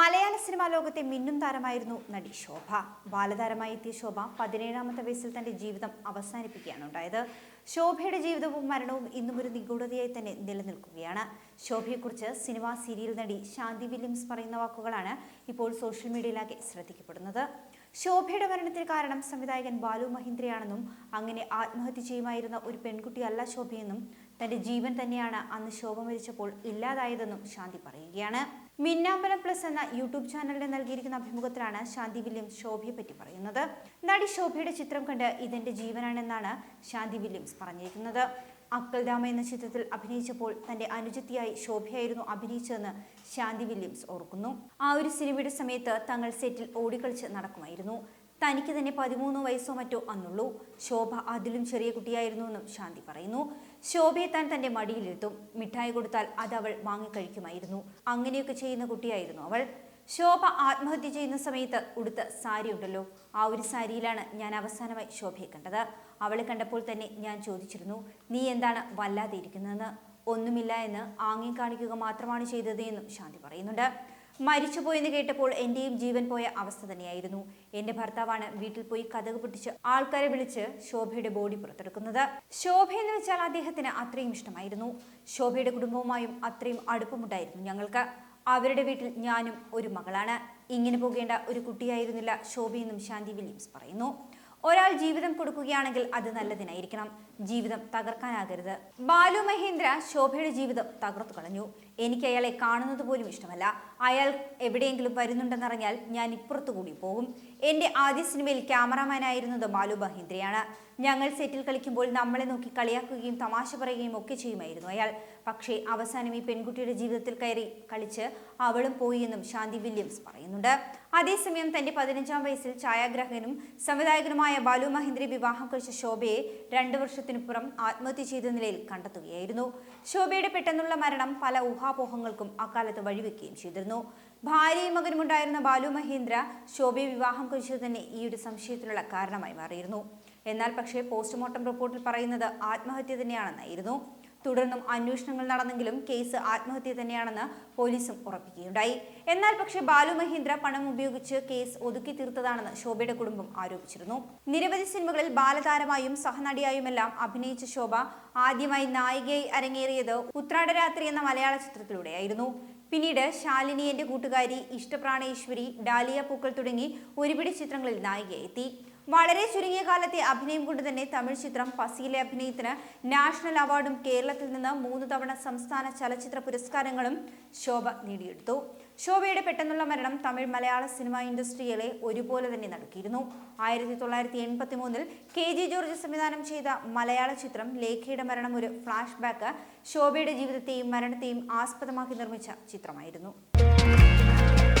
മലയാള cinema ലോകത്തെ മിന്നും താരമായിരുന്നു നടി ശോഭ. ബാലതാരമായി എത്തിയ ശോഭ പതിനേഴാമത്തെ വയസ്സിൽ തന്റെ ജീവിതം അവസാനിപ്പിക്കുകയാണ് ഉണ്ടായത്. ശോഭയുടെ ജീവിതവും മരണവും ഇന്നും ഒരു നിഗൂഢതയായി തന്നെ നിലനിൽക്കുകയാണ്. ശോഭയെക്കുറിച്ച് സിനിമാ സീരിയൽ നടി ശാന്തി വില്യംസ് പറയുന്ന വാക്കുകളാണ് ഇപ്പോൾ സോഷ്യൽ മീഡിയയിലാകെ ശ്രദ്ധിക്കപ്പെടുന്നത്. ശോഭയുടെ മരണത്തിന് കാരണം സംവിധായകൻ ബാലു മഹീന്ദ്രയാണെന്നും അങ്ങനെ ആത്മഹത്യ ചെയ്യുമായിരുന്ന ഒരു പെൺകുട്ടിയല്ല ശോഭയെന്നും തന്റെ ജീവൻ തന്നെയാണ് അന്ന് ശോഭ മരിച്ചപ്പോൾ ഇല്ലാതായതെന്നും ശാന്തി പറയുകയാണ്. മിന്നാമ്പലം പ്ലസ് എന്ന യൂട്യൂബ് ചാനലിന് നൽകിയിരിക്കുന്ന അഭിമുഖത്തിലാണ് ശാന്തി വില്യംസ് ശോഭയെ പറ്റി പറയുന്നത്. നടി ശോഭയുടെ ചിത്രം കണ്ട് ഇതെന്റെ ജീവനാണെന്നാണ് ശാന്തി വില്യംസ് പറഞ്ഞിരിക്കുന്നത്. അക്കൽദാമ എന്ന ചിത്രത്തിൽ അഭിനയിച്ചപ്പോൾ തന്റെ അനുജത്തിയായി ശോഭയായിരുന്നു അഭിനയിച്ചതെന്ന് ശാന്തി വില്യംസ് ഓർക്കുന്നു. ആ ഒരു സിനിമയുടെ സമയത്ത് തങ്ങൾ സെറ്റിൽ ഓടിക്കളിച്ച് നടക്കുമായിരുന്നു. തനിക്ക് തന്നെ പതിമൂന്ന് വയസ്സോ മറ്റോ അന്നുള്ളൂ. ശോഭ അതിലും ചെറിയ കുട്ടിയായിരുന്നു എന്നും ശാന്തി പറയുന്നു. ശോഭയെ താൻ തന്റെ മടിയിലിരുത്തും. മിഠായി കൊടുത്താൽ അത് അവൾ വാങ്ങിക്കഴിക്കുമായിരുന്നു അങ്ങനെയൊക്കെ ചെയ്യുന്ന കുട്ടിയായിരുന്നു അവൾ. ശോഭ ആത്മഹത്യ ചെയ്യുന്ന സമയത്ത് ഉടുത്ത സാരി ഉണ്ടല്ലോ. ആ ഒരു സാരിയിലാണ് ഞാൻ അവസാനമായി ശോഭയെ കണ്ടത്. അവളെ കണ്ടപ്പോൾ തന്നെ ഞാൻ ചോദിച്ചിരുന്നു നീ എന്താണ് വല്ലാതെ ഇരിക്കുന്നതെന്ന്? ഒന്നുമില്ല എന്ന്. ആംഗ്യം കാണിക്കുക മാത്രമാണ് ചെയ്തത് എന്നും ശാന്തി പറയുന്നുണ്ട്. മരിച്ചുപോയെന്ന് കേട്ടപ്പോൾ എന്റെയും ജീവൻ പോയ അവസ്ഥ തന്നെയായിരുന്നു. എന്റെ ഭർത്താവാണ് വീട്ടിൽ പോയി കഥക് പൊട്ടിച്ച് ആൾക്കാരെ വിളിച്ച് ശോഭയുടെ ബോഡി പുറത്തെടുക്കുന്നത്. ശോഭ എന്ന് വെച്ചാൽ അദ്ദേഹത്തിന് അത്രയും ഇഷ്ടമായിരുന്നു. ശോഭയുടെ കുടുംബവുമായും അത്രയും അടുപ്പമുണ്ടായിരുന്നു ഞങ്ങൾക്ക്. അവരുടെ വീട്ടിൽ ഞാനും ഒരു മകളാണ്. ഇങ്ങനെ പോകേണ്ട ഒരു കുട്ടിയായിരുന്നില്ല ശോഭയെന്നും ശാന്തി വില്യംസ് പറയുന്നു. ഒരാൾ ജീവിതം കൊടുക്കുകയാണെങ്കിൽ അത് നല്ലതിനായിരിക്കണം. ജീവിതം തകർക്കാനാകരുത്. ബാലു മഹേന്ദ്ര ശോഭയുടെ ജീവിതം തകർത്തു കളഞ്ഞു. എനിക്ക് അയാളെ കാണുന്നത് പോലും ഇഷ്ടമല്ല. അയാൾ എവിടെയെങ്കിലും വരുന്നുണ്ടെന്നറിഞ്ഞാൽ ഞാൻ ഇപ്പുറത്തു കൂടി പോകും. എന്റെ ആദ്യ സിനിമയിൽ ക്യാമറാമാനായിരുന്നത് ബാലു മഹേന്ദ്രയാണ്. ഞങ്ങൾ സെറ്റിൽ കളിക്കുമ്പോൾ നമ്മളെ നോക്കി കളിയാക്കുകയും തമാശ പറയുകയും ഒക്കെ ചെയ്യുമായിരുന്നു അയാൾ. പക്ഷേ അവസാനം ഈ പെൺകുട്ടിയുടെ ജീവിതത്തിൽ കയറി കളിച്ച് അവളും പോയി എന്നും ശാന്തി വില്യംസ് പറയുന്നുണ്ട്. അതേസമയം തന്റെ പതിനഞ്ചാം വയസ്സിൽ ഛായാഗ്രാഹകനും സംവിധായകനുമായ ബാലു മഹേന്ദ്രി വിവാഹം കഴിച്ച ശോഭയെ രണ്ടു വർഷത്തിനുപുറം ആത്മഹത്യ ചെയ്ത നിലയിൽ കണ്ടെത്തുകയായിരുന്നു. ശോഭയുടെ പെട്ടെന്നുള്ള മരണം പല ഊഹാപോഹങ്ങൾക്കും അക്കാലത്ത് വഴിവെക്കുകയും ചെയ്തിരുന്നു. ഭാര്യയും മകനുമുണ്ടായിരുന്ന ബാലു മഹേന്ദ്ര ശോഭയെ വിവാഹം കഴിച്ചത് തന്നെ ഈ ഒരു സംശയത്തിനുള്ള കാരണമായി മാറിയിരുന്നു. എന്നാൽ പക്ഷേ പോസ്റ്റ്മോർട്ടം റിപ്പോർട്ടിൽ പറയുന്നത് ആത്മഹത്യ തന്നെയാണെന്നായിരുന്നു. തുടർന്നും അന്വേഷണങ്ങൾ നടന്നെങ്കിലും കേസ് ആത്മഹത്യ തന്നെയാണെന്ന് പോലീസും ഉറപ്പിക്കുകയുണ്ടായി. എന്നാൽ പക്ഷേ ബാലു മഹീന്ദ്ര പണം ഉപയോഗിച്ച് കേസ് ഒതുക്കി തീർത്തതാണെന്ന് ശോഭയുടെ കുടുംബം ആരോപിച്ചിരുന്നു. നിരവധി സിനിമകളിൽ ബാലതാരമായും സഹനടിയായുമെല്ലാം അഭിനയിച്ച ശോഭ ആദ്യമായി നായികയായി അരങ്ങേറിയത് ഉത്രാടരാത്രി എന്ന മലയാള ചിത്രത്തിലൂടെയായിരുന്നു. പിന്നീട് ശാലിനി എന്റെ കൂട്ടുകാരി ഇഷ്ടപ്രാണേശ്വരി ഡാലിയ പൂക്കൾ തുടങ്ങി ഒരുപിടി ചിത്രങ്ങളിൽ നായികയായി എത്തി. വളരെ ചുരുങ്ങിയ കാലത്തെ അഭിനയം കൊണ്ട് തന്നെ തമിഴ് ചിത്രം പസിയിലെ അഭിനയത്തിന് നാഷണൽ അവാർഡും കേരളത്തിൽ നിന്ന് മൂന്ന് തവണ സംസ്ഥാന ചലച്ചിത്ര പുരസ്കാരങ്ങളും ശോഭ നേടിയെടുത്തു. ശോഭയുടെ പെട്ടെന്നുള്ള മരണം തമിഴ് മലയാള സിനിമാ ഇൻഡസ്ട്രിയിലെ ഒരുപോലെ തന്നെ നടക്കിയിരുന്നു. ആയിരത്തി തൊള്ളായിരത്തി എൺപത്തി മൂന്നിൽ കെ ജി ജോർജ് സംവിധാനം ചെയ്ത മലയാള ചിത്രം ലേഖയുടെ മരണം ഒരു ഫ്ലാഷ് ബാക്ക് ശോഭയുടെ ജീവിതത്തെയും മരണത്തെയും ആസ്പദമാക്കി നിർമ്മിച്ച ചിത്രമായിരുന്നു.